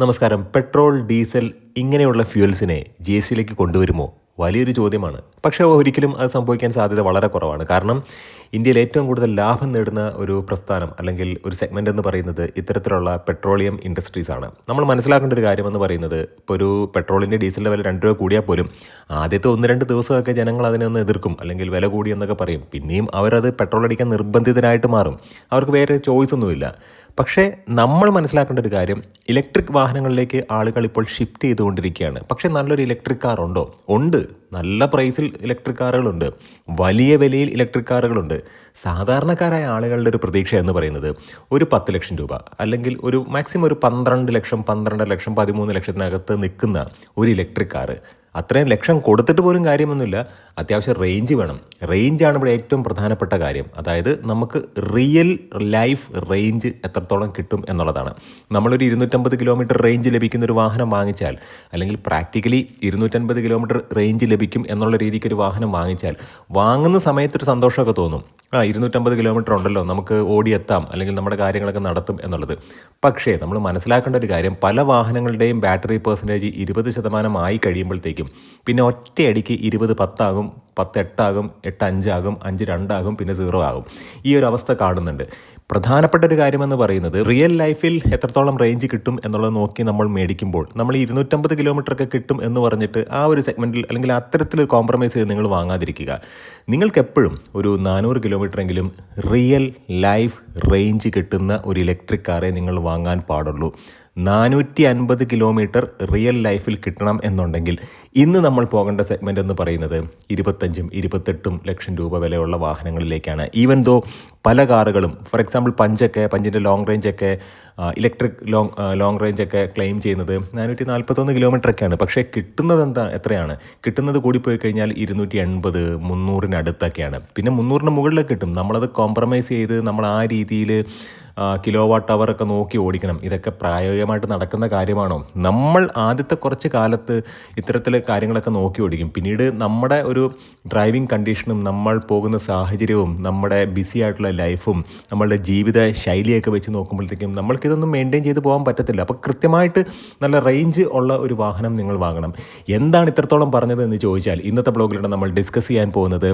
നമസ്കാരം. Petrol diesel ഇങ്ങനെയുള്ള ഫ്യൂൽസിനെ G S സിയിലേക്ക് കൊണ്ടുവരുമോ? വലിയൊരു ചോദ്യമാണ്. പക്ഷേ ഒരിക്കലും അത് സംഭവിക്കാൻ സാധ്യത വളരെ കുറവാണ്. കാരണം ഇന്ത്യയിൽ ഏറ്റവും കൂടുതൽ ലാഭം നേടുന്ന ഒരു പ്രസ്ഥാനം അല്ലെങ്കിൽ ഒരു സെഗ്മെന്റ് എന്ന് പറയുന്നത് ഇത്തരത്തിലുള്ള പെട്രോളിയം ഇൻഡസ്ട്രീസാണ് നമ്മൾ മനസ്സിലാക്കേണ്ട ഒരു കാര്യമെന്ന് പറയുന്നത് ഇപ്പോൾ ഒരു പെട്രോളിന്റെ ഡീസലിന്റെ വില രണ്ട് രൂപ കൂടിയാൽ പോലും ആദ്യത്തെ ഒന്ന് രണ്ട് ദിവസമൊക്കെ ജനങ്ങൾ അതിനെ ഒന്ന് എതിർക്കും അല്ലെങ്കിൽ വില കൂടി എന്നൊക്കെ പറയും. പിന്നെയും അവരത് പെട്രോൾ അടിക്കാൻ നിർബന്ധിതരായിട്ട് മാറും. അവർക്ക് വേറെ ചോയ്സ് ഒന്നുമില്ല. പക്ഷേ നമ്മൾ മനസ്സിലാക്കേണ്ട ഒരു കാര്യം ഇലക്ട്രിക് വാഹനങ്ങളിലേക്ക് ആളുകൾ ഇപ്പോൾ ഷിഫ്റ്റ് ചെയ്തുകൊണ്ടിരിക്കുകയാണ്. പക്ഷേ നല്ലൊരു ഇലക്ട്രിക് കാർ ഉണ്ടോ? ഉണ്ട്. നല്ല പ്രൈസിൽ ഇലക്ട്രിക് കാറുകളുണ്ട് വലിയ വിലയിൽ ഇലക്ട്രിക് കാറുകളുണ്ട് സാധാരണക്കാരായ ആളുകളുടെ ഒരു പ്രതീക്ഷ എന്ന് പറയുന്നത് ഒരു പത്ത് ലക്ഷം രൂപ അല്ലെങ്കിൽ ഒരു മാക്സിമം ഒരു പന്ത്രണ്ട് ലക്ഷം പന്ത്രണ്ട് ലക്ഷം പതിമൂന്ന് ലക്ഷത്തിനകത്ത് നിൽക്കുന്ന ഒരു ഇലക്ട്രിക് കാറ് അത്രയും ലക്ഷം കൊടുത്തിട്ട് പോലും കാര്യമൊന്നുമില്ല. അത്യാവശ്യം റേഞ്ച് വേണം. റേഞ്ചാണ് ഇവിടെ ഏറ്റവും പ്രധാനപ്പെട്ട കാര്യം. അതായത് നമുക്ക് റിയൽ ലൈഫ് റേഞ്ച് എത്രത്തോളം കിട്ടും എന്നുള്ളതാണ്. നമ്മളൊരു ഇരുന്നൂറ്റമ്പത് കിലോമീറ്റർ റേഞ്ച് ലഭിക്കുന്ന ഒരു വാഹനം വാങ്ങിച്ചാൽ അല്ലെങ്കിൽ പ്രാക്ടിക്കലി ഇരുന്നൂറ്റൻപത് കിലോമീറ്റർ റേഞ്ച് ലഭിക്കും എന്നുള്ള രീതിക്ക് ഒരു വാഹനം വാങ്ങിച്ചാൽ വാങ്ങുന്ന സമയത്തൊരു സന്തോഷമൊക്കെ തോന്നും. ആ ഇരുന്നൂറ്റമ്പത് കിലോമീറ്റർ ഉണ്ടല്ലോ നമുക്ക് ഓടിയെത്താം അല്ലെങ്കിൽ നമ്മുടെ കാര്യങ്ങളൊക്കെ നടത്തും എന്നുള്ളത്. പക്ഷേ നമ്മൾ മനസ്സിലാക്കേണ്ട ഒരു കാര്യം പല വാഹനങ്ങളുടെയും ബാറ്ററി പെർസെന്റേജ് ഇരുപത് ശതമാനം ആയി കഴിയുമ്പോഴത്തേക്കും പിന്നെ ഒറ്റയടിക്ക് ഇരുപത് പത്താകും പത്ത് എട്ടാകും എട്ട് അഞ്ചാകും അഞ്ച് രണ്ടാകും പിന്നെ സീറോ ആകും ഈ ഒരു അവസ്ഥ കാണുന്നുണ്ട്. പ്രധാനപ്പെട്ട ഒരു കാര്യമെന്ന് പറയുന്നത് റിയൽ ലൈഫിൽ എത്രത്തോളം റേഞ്ച് കിട്ടും എന്നുള്ളത് നോക്കി നമ്മൾ മേടിക്കുമ്പോൾ നമ്മൾ ഇരുന്നൂറ്റമ്പത് കിലോമീറ്റർ ഒക്കെ കിട്ടും എന്ന് പറഞ്ഞിട്ട് ആ ഒരു സെഗ്മെന്റിൽ അല്ലെങ്കിൽ അത്തരത്തിലൊരു കോംപ്രമൈസ് ചെയ്ത് നിങ്ങൾ വാങ്ങാതിരിക്കുക. നിങ്ങൾക്ക് എപ്പോഴും ഒരു നാനൂറ് കിലോമീറ്റർ എങ്കിലും റിയൽ ലൈഫ് റേഞ്ച് കിട്ടുന്ന ഒരു ഇലക്ട്രിക് കാറേ നിങ്ങൾ വാങ്ങാൻ പാടുള്ളൂ. നാനൂറ്റി അൻപത് കിലോമീറ്റർ റിയൽ ലൈഫിൽ കിട്ടണം എന്നുണ്ടെങ്കിൽ ഇന്ന് നമ്മൾ പോകേണ്ട സെഗ്മെന്റ് എന്ന് പറയുന്നത് ഇരുപത്തഞ്ചും ഇരുപത്തെട്ടും ലക്ഷം രൂപ വിലയുള്ള വാഹനങ്ങളിലേക്കാണ്. ഈവൻ ദോ പല കാറുകളും ഫോർ എക്സാമ്പിൾ പഞ്ചൊക്കെ പഞ്ചിന്റെ ലോങ് റേഞ്ചൊക്കെ ഇലക്ട്രിക് ലോങ് ലോങ് റേഞ്ചൊക്കെ ക്ലെയിം ചെയ്യുന്നത് നാനൂറ്റി നാൽപ്പത്തൊന്ന് കിലോമീറ്റർ ഒക്കെയാണ്. പക്ഷേ കിട്ടുന്നത് എന്താ എത്രയാണ്? കിട്ടുന്നത് കൂടി പോയി കഴിഞ്ഞാൽ ഇരുന്നൂറ്റി എൺപത് മുന്നൂറിനടുത്തൊക്കെയാണ്. പിന്നെ മുന്നൂറിന് മുകളിലൊക്കെ കിട്ടും. നമ്മളത് കോംപ്രമൈസ് ചെയ്ത് നമ്മൾ ആ രീതിയിൽ കിലോ വാട്ട് അവർ ഒക്കെ നോക്കി ഓടിക്കണം. ഇതൊക്കെ പ്രായോഗികമായിട്ട് നടക്കുന്ന കാര്യമാണോ? നമ്മൾ ആദ്യത്തെ കുറച്ച് കാലത്ത് ഇത്തരത്തിൽ കാര്യങ്ങളൊക്കെ നോക്കി ഓടിക്കും. പിന്നീട് നമ്മുടെ ഒരു ഡ്രൈവിംഗ് കണ്ടീഷനും നമ്മൾ പോകുന്ന സാഹചര്യവും നമ്മുടെ ബിസി ആയിട്ടുള്ള ലൈഫും നമ്മളുടെ ജീവിത ശൈലിയൊക്കെ വെച്ച് നോക്കുമ്പോഴത്തേക്കും നമ്മൾക്കിതൊന്നും മെയിന്റെയിൻ ചെയ്ത് പോകാൻ പറ്റത്തില്ല. അപ്പോൾ കൃത്യമായിട്ട് നല്ല റേഞ്ച് ഉള്ള ഒരു വാഹനം നിങ്ങൾ വാങ്ങണം. എന്താണ് ഇത്രത്തോളം പറഞ്ഞത് എന്ന് ചോദിച്ചാൽ ഇന്നത്തെ ബ്ലോഗിലൂടെ നമ്മൾ ഡിസ്കസ് ചെയ്യാൻ പോകുന്നത്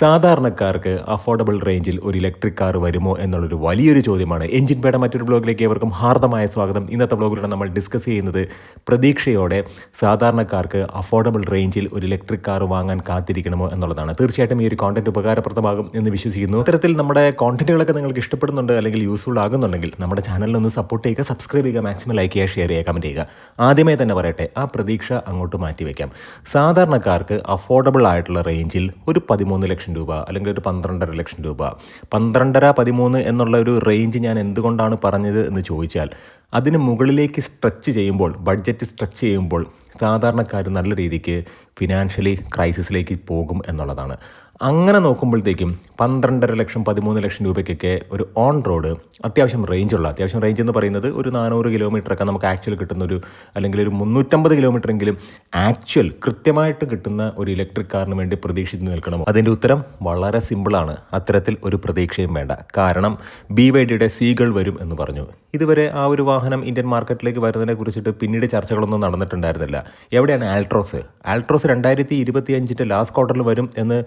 സാധാരണക്കാർക്ക് അഫോർഡബിൾ റേഞ്ചിൽ ഒരു ഇലക്ട്രിക് കാർ വരുമോ എന്നുള്ളൊരു വലിയൊരു ചോദ്യമാണ്. എഞ്ചിൻ പേട മറ്റൊരു ബ്ലോഗിലേക്ക് ഏവർക്കും ഹാർദമായ സ്വാഗതം. ഇന്നത്തെ ബ്ലോഗിലൂടെ നമ്മൾ ഡിസ്കസ് ചെയ്യുന്നത് പ്രതീക്ഷയോടെ സാധാരണക്കാർക്ക് അഫോർഡബിൾ റേഞ്ചിൽ ഒരു ഇലക്ട്രിക് കാർ വാങ്ങാൻ കാത്തിരിക്കണമോ എന്നുള്ളതാണ്. തീർച്ചയായിട്ടും ഈ ഒരു കോണ്ടന്റ് ഉപകാരപ്രദമാകും എന്ന് വിശ്വസിക്കുന്നു. ഇത്തരത്തിൽ നമ്മുടെ കോണ്ടന്റുകളൊക്കെ നിങ്ങൾക്ക് ഇഷ്ടപ്പെടുന്നുണ്ട് അല്ലെങ്കിൽ യൂസ്ഫുൾ ആകുന്നുണ്ടെങ്കിൽ നമ്മുടെ ചാനലിൽ ഒന്ന് സപ്പോർട്ട് ചെയ്യുക സബ്സ്ക്രൈബ് ചെയ്യുക മാക്സിമം ലൈക്ക് ചെയ്യുക ഷെയർ ചെയ്യുക കമന്റ് ചെയ്യുക. ആദ്യമേ തന്നെ പറയട്ടെ ആ പ്രതീക്ഷ അങ്ങോട്ട് മാറ്റി വയ്ക്കാം. സാധാരണക്കാർക്ക് അഫോർഡബിൾ ആയിട്ടുള്ള റേഞ്ചിൽ ഒരു പതിമൂന്ന് ലക്ഷം രൂപ അല്ലെങ്കിൽ ഒരു പന്ത്രണ്ടര ലക്ഷം രൂപ പന്ത്രണ്ടര പതിമൂന്ന് എന്നുള്ള ഒരു റേഞ്ച് ഞാൻ എന്തുകൊണ്ടാണ് പറഞ്ഞത് എന്ന് ചോദിച്ചാൽ അതിന് മുകളിലേക്ക് സ്ട്രെച്ച് ചെയ്യുമ്പോൾ ബഡ്ജറ്റ് സ്ട്രെച്ച് ചെയ്യുമ്പോൾ സാധാരണക്കാർ നല്ല രീതിക്ക് ഫിനാൻഷ്യലി ക്രൈസിസിലേക്ക് പോകും എന്നുള്ളതാണ്. അങ്ങനെ നോക്കുമ്പോഴത്തേക്കും പന്ത്രണ്ടര ലക്ഷം പതിമൂന്ന് ലക്ഷം രൂപയ്ക്കൊക്കെ ഒരു ഓൺ റോഡ് അത്യാവശ്യം റേഞ്ചുള്ള അത്യാവശ്യം റേഞ്ച് എന്ന് പറയുന്നത് ഒരു നാനൂറ് കിലോമീറ്ററൊക്കെ നമുക്ക് ആക്ച്വൽ കിട്ടുന്ന ഒരു അല്ലെങ്കിൽ ഒരു മുന്നൂറ്റമ്പത് കിലോമീറ്റർ എങ്കിലും ആക്ച്വൽ കൃത്യമായിട്ട് കിട്ടുന്ന ഒരു ഇലക്ട്രിക് കാറിന് വേണ്ടി പ്രതീക്ഷിച്ച് നിൽക്കണമോ അതിന്റെ ഉത്തരം വളരെ സിമ്പിളാണ് അത്തരത്തിൽ ഒരു പ്രതീക്ഷയും വേണ്ട. കാരണം ബി വൈ ഡിയുടെ സീകൾ വരും എന്ന് പറഞ്ഞു. ഇതുവരെ ആ ഒരു വാഹനം ഇന്ത്യൻ മാർക്കറ്റിലേക്ക് വരുന്നതിനെ കുറിച്ചിട്ട് പിന്നീട് ചർച്ചകളൊന്നും നടന്നിട്ടുണ്ടായിരുന്നില്ല. എവിടെയാണ് ആൾട്രോസ് ആൾട്രോസ് രണ്ടായിരത്തി ഇരുപത്തി അഞ്ചിന്റെ ലാസ്റ്റ് ക്വാർട്ടറിൽ വരും എന്ന്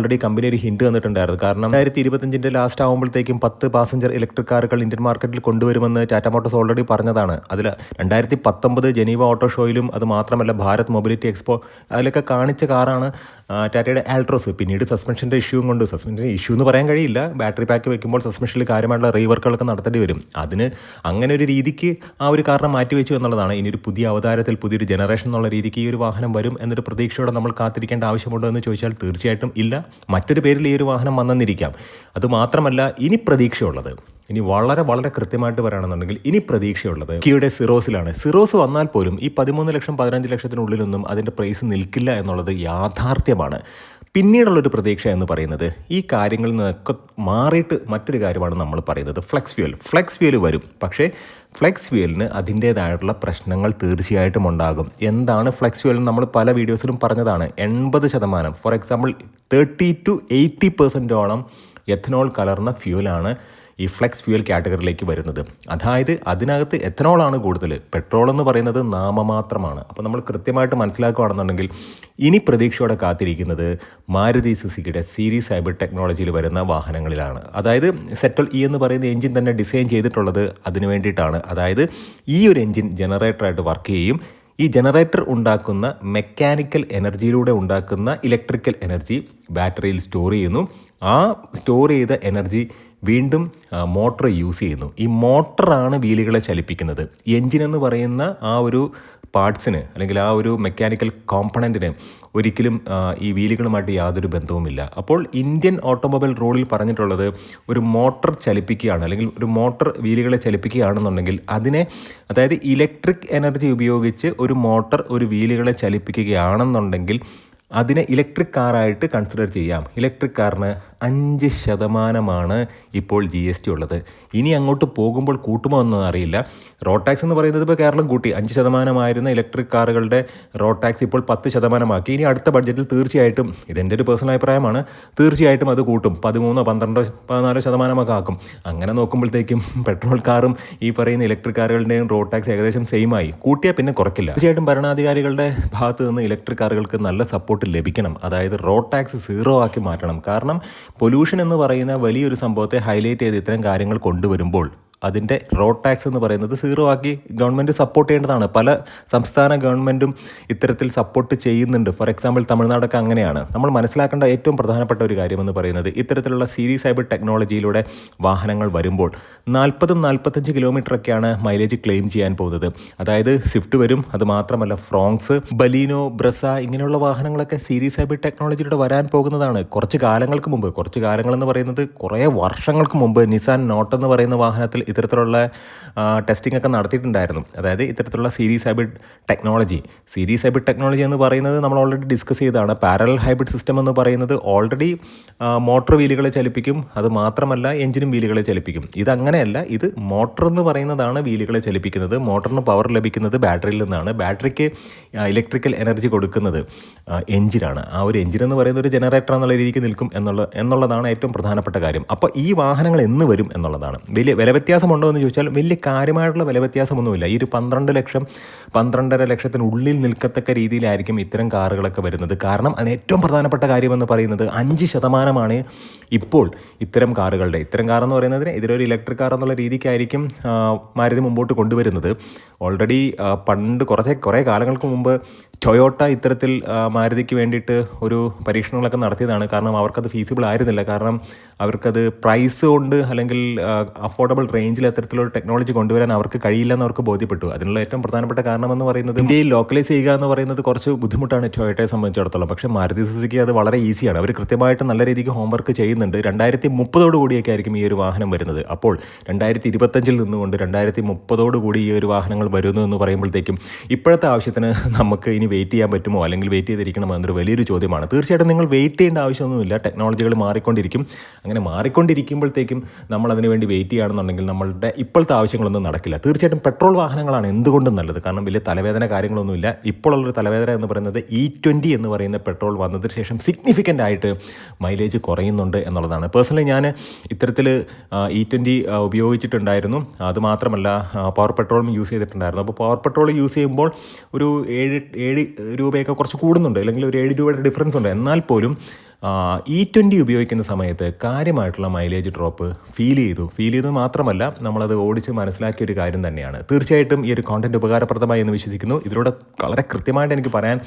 ഓൾറെഡി കമ്പനി ഒരു ഹിന്റ് തന്നിട്ടുണ്ടായിരുന്നു. കാരണം രണ്ടായിരത്തി ഇരുപത്തഞ്ചിന്റെ ലാസ്റ്റ് ആകുമ്പോഴത്തേക്കും പത്ത് പാസഞ്ചർ ഇലക്ട്രിക് കാറുകൾ ഇന്ത്യൻ മാർക്കറ്റിൽ കൊണ്ടുവരുമെന്ന് ടാറ്റ മോട്ടോഴ്സ് ഓൾറെഡി പറഞ്ഞതാണ്. അതിൽ രണ്ടായിരത്തി പത്തൊമ്പത് ജനീവ ഓട്ടോ ഷോയിലും അത് മാത്രമല്ല ഭാരത് മൊബിലിറ്റി എക്സ്പോ അതിലൊക്കെ കാണിച്ച കാറാണ് ടാറ്റയുടെ ആൾട്രോസ് പിന്നീട് സസ്പെൻഷന്റെ ഇഷ്യൂ കൊണ്ട് സസ്പെൻഷൻ ഇഷ്യൂ എന്ന് പറയാൻ കഴിയില്ല. ബാറ്ററി പാക്ക് വെക്കുമ്പോൾ സസ്പെൻഷനിൽ കാര്യമായിട്ടുള്ള റീവർക്കുകളൊക്കെ നടത്തേണ്ടി വരും. അതിന് അങ്ങനെ ഒരു രീതിക്ക് ആ ഒരു കാരണം മാറ്റി വെച്ചു എന്നുള്ളതാണ്. ഇനി ഒരു പുതിയ അവതാരത്തിൽ പുതിയൊരു ജനറേഷൻ എന്നുള്ള രീതിക്ക് ഈ ഒരു വാഹനം വരും എന്നൊരു പ്രതീക്ഷയോടെ നമ്മൾ കാത്തിരിക്കേണ്ട ആവശ്യമുണ്ടോ എന്ന് ചോദിച്ചാൽ തീർച്ചയായിട്ടും ഇല്ല. മറ്റൊരു പേരിൽ ഈ ഒരു വാഹനം വന്നെന്നിരിക്കാം. അതുമാത്രമല്ല ഇനി പ്രതീക്ഷയുള്ളത്. ഇനി വളരെ വളരെ കൃത്യമായിട്ട് പറയുകയാണെന്നുണ്ടെങ്കിൽ ഇനി പ്രതീക്ഷയുള്ളത് കിയുടെ സിറോസിലാണ്. സിറോസ് വന്നാൽ പോലും ഈ പതിമൂന്ന് ലക്ഷം പതിനഞ്ച് ലക്ഷത്തിനുള്ളിലൊന്നും അതിന്റെ പ്രൈസ് നിൽക്കില്ല എന്നുള്ളത് യാഥാർത്ഥ്യമാണ്. പിന്നീടുള്ളൊരു പ്രതീക്ഷ എന്ന് പറയുന്നത് ഈ കാര്യങ്ങളിൽ നിന്നൊക്കെ മാറിയിട്ട് മറ്റൊരു കാര്യമാണ് നമ്മൾ പറയുന്നത് ഫ്ലെക്സ് ഫ്യൂൽ ഫ്ലെക്സ് ഫ്യൂൽ വരും. പക്ഷേ ഫ്ലെക്സ് ഫ്യൂലിന് അതിന്റേതായിട്ടുള്ള പ്രശ്നങ്ങൾ തീർച്ചയായിട്ടും ഉണ്ടാകും. എന്താണ് ഫ്ലെക്സ് ഫ്യൂൽ നമ്മൾ പല വീഡിയോസിലും പറഞ്ഞതാണ്. എൺപത് ശതമാനം. For example thirty two eighty പെർസെന്റോളം ethanol കലർന്ന ഫ്യൂലാണ് ഈ ഫ്ലെക്സ് ഫ്യൂൽ കാറ്റഗറിയിലേക്ക് വരുന്നത്. അതായത് അതിനകത്ത് എത്തനോളാണ് കൂടുതൽ പെട്രോൾ എന്ന് പറയുന്നത് നാമമാത്രമാണ് അപ്പോൾ നമ്മൾ കൃത്യമായിട്ട് മനസ്സിലാക്കുകയാണെന്നുണ്ടെങ്കിൽ ഇനി പ്രതീക്ഷയോടെ കാത്തിരിക്കുന്നത് മാരുതി സുസുക്കിയുടെ സീരീസ് ഹൈബ്രിഡ് ടെക്നോളജിയിൽ വരുന്ന വാഹനങ്ങളിലാണ്. അതായത് സെറ്റോൾ ഇ എന്ന് പറയുന്ന എഞ്ചിൻ തന്നെ ഡിസൈൻ ചെയ്തിട്ടുള്ളത് അതിന് വേണ്ടിയിട്ടാണ്. അതായത് ഈ ഒരു എഞ്ചിൻ ജനറേറ്ററായിട്ട് വർക്ക് ചെയ്യും. ഈ ജനറേറ്റർ ഉണ്ടാക്കുന്ന മെക്കാനിക്കൽ എനർജിയിലൂടെ ഉണ്ടാക്കുന്ന ഇലക്ട്രിക്കൽ എനർജി ബാറ്ററിയിൽ സ്റ്റോർ ചെയ്യുന്നു. ആ സ്റ്റോർ ചെയ്ത എനർജി വീണ്ടും മോട്ടർ യൂസ് ചെയ്യുന്നു. ഈ മോട്ടറാണ് വീലുകളെ ചലിപ്പിക്കുന്നത്. എൻജിൻ എന്ന് പറയുന്ന ആ ഒരു പാർട്സിന് അല്ലെങ്കിൽ ആ ഒരു മെക്കാനിക്കൽ കോമ്പണന്റിന് ഒരിക്കലും ഈ വീലുകളുമായിട്ട് യാതൊരു ബന്ധവുമില്ല. അപ്പോൾ ഇന്ത്യൻ ഓട്ടോമൊബൈൽ റോഡിൽ പറഞ്ഞിട്ടുള്ളത് ഒരു മോട്ടർ ചലിപ്പിക്കുകയാണ് അല്ലെങ്കിൽ ഒരു മോട്ടർ വീലുകളെ ചലിപ്പിക്കുകയാണെന്നുണ്ടെങ്കിൽ അതിനെ അതായത് ഇലക്ട്രിക് എനർജി ഉപയോഗിച്ച് ഒരു മോട്ടർ ഒരു വീലുകളെ ചലിപ്പിക്കുകയാണെന്നുണ്ടെങ്കിൽ അതിനെ ഇലക്ട്രിക് കാറായിട്ട് കൺസിഡർ ചെയ്യാം. ഇലക്ട്രിക് കാറിന് അഞ്ച് ശതമാനമാണ് ഇപ്പോൾ ജി എസ് ടി ഉള്ളത്. ഇനി അങ്ങോട്ട് പോകുമ്പോൾ കൂട്ടുമോ എന്നൊന്നും അറിയില്ല. റോഡ് ടാക്സ് എന്ന് പറയുന്നത് ഇപ്പോൾ കേരളം കൂട്ടി. അഞ്ച് ശതമാനമായിരുന്ന ഇലക്ട്രിക് കാറുകളുടെ റോഡ് ടാക്സ് ഇപ്പോൾ പത്ത് ശതമാനമാക്കി. ഇനി അടുത്ത ബഡ്ജറ്റിൽ തീർച്ചയായിട്ടും ഇതെന്റെ ഒരു പേഴ്സണൽ അഭിപ്രായമാണ് തീർച്ചയായിട്ടും അത് കൂട്ടും. പതിമൂന്നോ പന്ത്രണ്ടോ പതിനാലോ ശതമാനമൊക്കെ ആക്കും. അങ്ങനെ നോക്കുമ്പോഴത്തേക്കും പെട്രോൾ കാറും ഈ പറയുന്ന ഇലക്ട്രിക് കാറുകളുടെയും റോഡ് ടാക്സ് ഏകദേശം സെയിം ആയി. കൂട്ടിയാൽ പിന്നെ കുറയ്ക്കില്ല. തീർച്ചയായിട്ടും ഭരണാധികാരികളുടെ ഭാഗത്ത് നിന്ന് ഇലക്ട്രിക് കാറുകൾക്ക് നല്ല സപ്പോർട്ട് ലഭിക്കണം. അതായത് റോഡ് ടാക്സ് സീറോ ആക്കി മാറ്റണം. കാരണം പൊല്യൂഷൻ എന്ന് പറയുന്ന വലിയൊരു സംഭവത്തെ ഹൈലൈറ്റ് ചെയ്ത് ഇത്തരം കാര്യങ്ങൾ കൊണ്ടുവരുമ്പോൾ അതിന്റെ റോഡ് ടാക്സ് എന്ന് പറയുന്നത് സീറോ ആക്കി ഗവൺമെന്റ് സപ്പോർട്ട് ചെയ്യേണ്ടതാണ്. പല സംസ്ഥാന ഗവൺമെന്റും ഇത്തരത്തിൽ സപ്പോർട്ട് ചെയ്യുന്നുണ്ട്. ഫോർ എക്സാമ്പിൾ തമിഴ്നാടൊക്കെ അങ്ങനെയാണ്. നമ്മൾ മനസ്സിലാക്കേണ്ട ഏറ്റവും പ്രധാനപ്പെട്ട ഒരു കാര്യമെന്ന് പറയുന്നത് ഇത്തരത്തിലുള്ള സീരീസ് ഹൈബ്രിഡ് ടെക്നോളജിയിലൂടെ വാഹനങ്ങൾ വരുമ്പോൾ നാൽപ്പതും നാൽപ്പത്തഞ്ച് കിലോമീറ്ററൊക്കെയാണ് മൈലേജ് ക്ലെയിം ചെയ്യാൻ പോകുന്നത്. അതായത് സ്വിഫ്റ്റ് വരും അത് മാത്രമല്ല ഫ്രോങ്സ് ബലീനോ ബ്രസ ഇങ്ങനെയുള്ള വാഹനങ്ങളൊക്കെ സീരീസ് ഹൈബ്രിഡ് ടെക്നോളജിയിലൂടെ വരാൻ പോകുന്നതാണ്. കുറച്ച് കാലങ്ങൾക്ക് മുമ്പ് കുറച്ച് കാലങ്ങളെന്ന് പറയുന്നത് കുറേ വർഷങ്ങൾക്ക് മുമ്പ് നിസാൻ നോട്ട് എന്ന് പറയുന്ന വാഹനത്തിൽ ഇത്തരത്തിലുള്ള ടെസ്റ്റിംഗ് ഒക്കെ നടത്തിയിട്ടുണ്ടായിരുന്നു. അതായത് ഇത്തരത്തിലുള്ള series hybrid technology series hybrid technology എന്ന് പറയുന്നത് നമ്മൾ ഓൾറെഡി ഡിസ്കസ് ചെയ്തതാണ്. പാരൽ ഹൈബ്രിഡ് സിസ്റ്റം എന്ന് പറയുന്നത് ഓൾറെഡി മോട്ടോർ വീലുകളെ ചലിപ്പിക്കും. അത് മാത്രമല്ല എഞ്ചിനും വീലുകളെ ചലിപ്പിക്കും. ഇതങ്ങനെയല്ല ഇത് മോട്ടോർ എന്ന് പറയുന്നതാണ് വീലുകളെ ചലിപ്പിക്കുന്നത്. മോട്ടറിന് പവർ ലഭിക്കുന്നത് ബാറ്ററിയിൽ നിന്നാണ്. ബാറ്ററിക്ക് ഇലക്ട്രിക്കൽ എനർജി കൊടുക്കുന്നത് എഞ്ചിനാണ് ആ ഒരു എഞ്ചിൻ എന്ന് പറയുന്നത് ഒരു ജനറേറ്റർ എന്നുള്ള രീതിക്ക് നിൽക്കും എന്നുള്ള എന്നുള്ളതാണ് ഏറ്റവും പ്രധാനപ്പെട്ട കാര്യം. അപ്പോൾ ഈ വാഹനങ്ങൾ എന്ന് വരും എന്നുള്ളതാണ്. വലിയ വില വ്യത്യാസമുണ്ടോ എന്ന് ചോദിച്ചാൽ വലിയ കാര്യമായിട്ടുള്ള വില വ്യത്യാസമൊന്നുമില്ല. ഈ ഒരു പന്ത്രണ്ട് ലക്ഷം പന്ത്രണ്ടര ലക്ഷത്തിനുള്ളിൽ നിൽക്കത്തക്ക രീതിയിലായിരിക്കും ഇത്തരം കാറുകളൊക്കെ വരുന്നത്. കാരണം അതിന് ഏറ്റവും പ്രധാനപ്പെട്ട കാര്യമെന്ന് പറയുന്നത് അഞ്ച് ശതമാനമാണ് ഇപ്പോൾ ഇത്തരം കാറുകളുടെ. ഇത്തരം കാർ എന്ന് പറയുന്നതിന് ഇതിലൊരു ഇലക്ട്രിക് കാർ എന്നുള്ള രീതിക്കായിരിക്കും മാരുതി മുമ്പോട്ട് കൊണ്ടുവരുന്നത്. ഓൾറെഡി പണ്ട് കുറേ കുറേ കാലങ്ങൾക്ക് മുമ്പ് ടൊയോട്ട ഇത്തരത്തിൽ മാരുതിക്ക് വേണ്ടിയിട്ട് ഒരു പരീക്ഷണങ്ങളൊക്കെ നടത്തിയതാണ്. കാരണം അവർക്കത് ഫീസിബിൾ ആയിരുന്നില്ല. കാരണം അവർക്കത് പ്രൈസ് കൊണ്ട് അല്ലെങ്കിൽ അഫോർഡബിൾ റേഞ്ചിൽ അത്തരത്തിലുള്ള ടെക്നോളജി കൊണ്ടുവരാൻ അവർക്ക് കഴിയില്ല എന്ന് അവർക്ക് ബോധ്യപ്പെട്ടു. അതിനുള്ള ഏറ്റവും പ്രധാനപ്പെട്ട കാരണം എന്ന് പറയുന്നത് ഇന്ത്യയിൽ ലോക്കലൈസ് ചെയ്യുക എന്ന് പറയുന്നത് കുറച്ച് ബുദ്ധിമുട്ടാണ് ടൊയോട്ടയെ സംബന്ധിച്ചിടത്തോളം. പക്ഷേ മാരുതി സുസുക്കി അത് വളരെ ഈസിയാണ് അവർ കൃത്യമായിട്ട് നല്ല രീതിക്ക് ഹോംവർക്ക് ചെയ്യുന്നുണ്ട്. രണ്ടായിരത്തി മുപ്പതോട് കൂടിയൊക്കെ ആയിരിക്കും ഈ ഒരു വാഹനം വരുന്നത്. അപ്പോൾ രണ്ടായിരത്തി ഇരുപത്തഞ്ചിൽ നിന്നുകൊണ്ട് രണ്ടായിരത്തി മുപ്പതോട് കൂടി ഈ ഒരു വാഹനങ്ങൾ വരുന്നു എന്ന് പറയുമ്പോഴത്തേക്കും ഇപ്പോഴത്തെ ആവശ്യത്തിന് നമുക്ക് ഇനി വെയിറ്റ് ചെയ്യാൻ പറ്റുമോ? അല്ലെങ്കിൽ വെയിറ്റ് ചെയ്തിരിക്കണമോ എന്നൊരു വലിയൊരു ചോദ്യമാണ്. തീർച്ചയായിട്ടും നിങ്ങൾ വെയിറ്റ് ചെയ്യേണ്ട ആവശ്യമൊന്നുമില്ല. ടെക്നോളജികൾ മാറിക്കൊണ്ടിരിക്കും. അങ്ങനെ മാറിക്കൊണ്ടിരിക്കുമ്പോഴത്തേക്കും നമ്മൾ അതിനുവേണ്ടി വെയിറ്റ് ചെയ്യുകയാണെന്നുണ്ടെങ്കിൽ നമ്മളുടെ ഇപ്പോഴത്തെ ആവശ്യങ്ങളൊന്നും നടക്കില്ല. തീർച്ചയായിട്ടും പെട്രോൾ വാഹനങ്ങളാണ് എന്തുകൊണ്ടും നല്ലത്. കാരണം വലിയ തലവേദന കാര്യങ്ങളൊന്നുമില്ല. ഇപ്പോഴുള്ളൊരു തലവേദന എന്ന് പറയുന്നത് ഇ ട്വന്റി എന്ന് പറയുന്ന പെട്രോൾ വന്നതിന് ശേഷം സിഗ്നിഫിക്കന്റ് ആയിട്ട് മൈലേജ് കുറയുന്നുണ്ട് എന്നുള്ളതാണ്. പേഴ്സണലി ഞാൻ ഇത്തരത്തിൽ ഇ ട്വന്റി ഉപയോഗിച്ചിട്ടുണ്ടായിരുന്നു. അതുമാത്രമല്ല പവർ പെട്രോളും യൂസ് ചെയ്തിട്ടുണ്ടായിരുന്നു. അപ്പോൾ പവർ പെട്രോൾ യൂസ് ചെയ്യുമ്പോൾ ഒരു ഏഴ് ഏഴ് രൂപയൊക്കെ കുറച്ച് കൂടുന്നുണ്ട്. അല്ലെങ്കിൽ ഒരു ഏഴ് രൂപയുടെ ഡിഫറൻസ് ഉണ്ട്. എന്നാൽ പോലും ഇ ട്വന്റി ഉപയോഗിക്കുന്ന സമയത്ത് കാര്യമായിട്ടുള്ള മൈലേജ് ഡ്രോപ്പ് ഫീൽ ചെയ്തു. ഫീൽ ചെയ്തു മാത്രമല്ല നമ്മളത് ഓടിച്ച് മനസ്സിലാക്കിയ ഒരു കാര്യം തന്നെയാണ്. തീർച്ചയായിട്ടും ഈ ഒരു കോണ്ടന്റ് ഉപകാരപ്രദമായി എന്ന് വിശ്വസിക്കുന്നു. ഇതിലൂടെ വളരെ കൃത്യമായിട്ട് എനിക്ക് പറയാൻ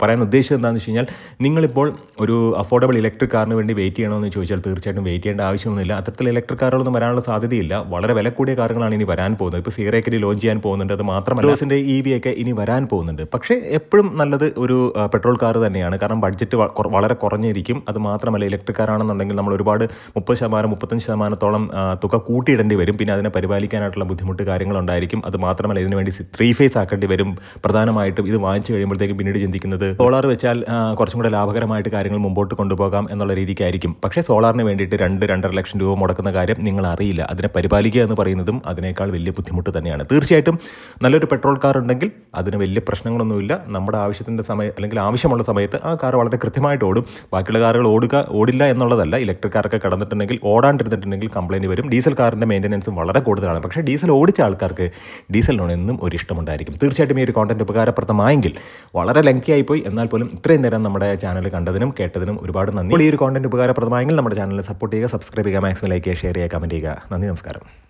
പറയാൻ ഉദ്ദേശിച്ചത് എന്താണെന്ന് വെച്ച് കഴിഞ്ഞാൽ നിങ്ങളിപ്പോൾ ഒരു അഫോർഡബിൾ ഇലക്ട്രിക് കാറിന് വേണ്ടി വെയിറ്റ് ചെയ്യണമെന്ന് ചോദിച്ചാൽ തീർച്ചയായിട്ടും വെയിറ്റ് ചെയ്യേണ്ട ആവശ്യമൊന്നുമില്ല. അത്തരത്തിൽ ഇലക്ട്രിക് കാറുകളൊന്നും വരാനുള്ള സാധ്യതയില്ല. വളരെ വില കൂടിയ കാറുകളാണ് ഇനി വരാൻ പോകുന്നത്. ഇപ്പോൾ സീറേക്കരി ലോഞ്ച് ചെയ്യാൻ പോകുന്നുണ്ട്. അത് മാത്രമല്ല റോസിന്റെ ഇ വി ഒക്കെ ഇനി വരാൻ പോകുന്നുണ്ട്. പക്ഷേ എപ്പോഴും നല്ലത് ഒരു പെട്രോൾ കാർ തന്നെയാണ്. കാരണം ബഡ്ജറ്റ് വളരെ കുറഞ്ഞിരിക്കും. അത് മാത്രമല്ല ഇലക്ട്രിക് കാറാണെന്നുണ്ടെങ്കിൽ നമ്മൾ ഒരുപാട് മുപ്പത് ശതമാനം മുപ്പത്തഞ്ച് ശതമാനത്തോളം തുക കൂട്ടിയിടേണ്ടി വരും. പിന്നെ അതിനെ പരിപാലിക്കാനായിട്ടുള്ള ബുദ്ധിമുട്ട് കാര്യങ്ങളുണ്ടായിരിക്കും. അത് മാത്രമല്ല ഇതിനുവേണ്ടി ത്രീ ഫേസ് ആക്കേണ്ടി വരും. പ്രധാനമായിട്ടും ഇത് വാങ്ങിച്ചു കഴിയുമ്പോഴത്തേക്കും പിന്നീട് ചിന്തിക്കും ചിന്തിക്കുന്നത് സോളാർ വെച്ചാൽ കുറച്ചും കൂടെ ലാഭകരമായിട്ട് കാര്യങ്ങൾ മുമ്പോട്ട് കൊണ്ടുപോകാം എന്നുള്ള രീതിക്കായിരിക്കും. പക്ഷേ സോളാറിന് വേണ്ടിയിട്ട് രണ്ട് രണ്ടര ലക്ഷം രൂപ മുടക്കുന്ന കാര്യം നിങ്ങൾ അറിയില്ല. അതിനെ പരിപാലിക്കുക എന്ന് പറയുന്നതും അതിനേക്കാൾ വലിയ ബുദ്ധിമുട്ട് തന്നെയാണ്. തീർച്ചയായിട്ടും നല്ലൊരു പെട്രോൾ കാർ ഉണ്ടെങ്കിൽ അതിന് വലിയ പ്രശ്നങ്ങളൊന്നുമില്ല. നമ്മുടെ ആവശ്യത്തിന്റെ സമയം അല്ലെങ്കിൽ ആവശ്യമുള്ള സമയത്ത് ആ കാർ വളരെ കൃത്യമായിട്ട് ഓടും. ബാക്കിയുള്ള കാറുകൾ ഓടുക ഓടില്ല എന്നുള്ളതല്ല. ഇലക്ട്രിക് കാറൊക്കെ കടന്നിട്ടുണ്ടെങ്കിൽ ഓടാണ്ടിരുന്നിട്ടുണ്ടെങ്കിൽ കംപ്ലൈന്റ് വരും. ഡീസൽ കാറിന്റെ മെയിന്റനൻസും വളരെ കൂടുതലാണ്. പക്ഷേ ഡീസൽ ഓടിച്ച ആൾക്കാർക്ക് ഡീസലിനോട് എന്നും ഒരു ഇഷ്ടമുണ്ടായിരിക്കും. തീർച്ചയായിട്ടും ഈ ഒരു കോണ്ടന്റ് ഉപകാരപ്രദമായെങ്കിൽ വളരെ ലെങ്തി ആയിപ്പോയി എന്നാൽ പോലും ഇത്രയും നേരം നമ്മുടെ ചാനൽ കണ്ടതിനും കേട്ടതിനും ഒരുപാട് നന്ദി. ഈ ഒരു കോണ്ടന്റ് ഉപകാരപ്രദമായെങ്കിൽ നമ്മുടെ ചാനൽ സപ്പോർട്ട് ചെയ്യുക സബ്സ്ക്രൈബ് ചെയ്യുക മാക്സിമം ലൈക്ക് ചെയ്യുക ഷെയർ ചെയ്യുക കമന്റ് ചെയ്യുക. നന്ദി നമസ്കാരം.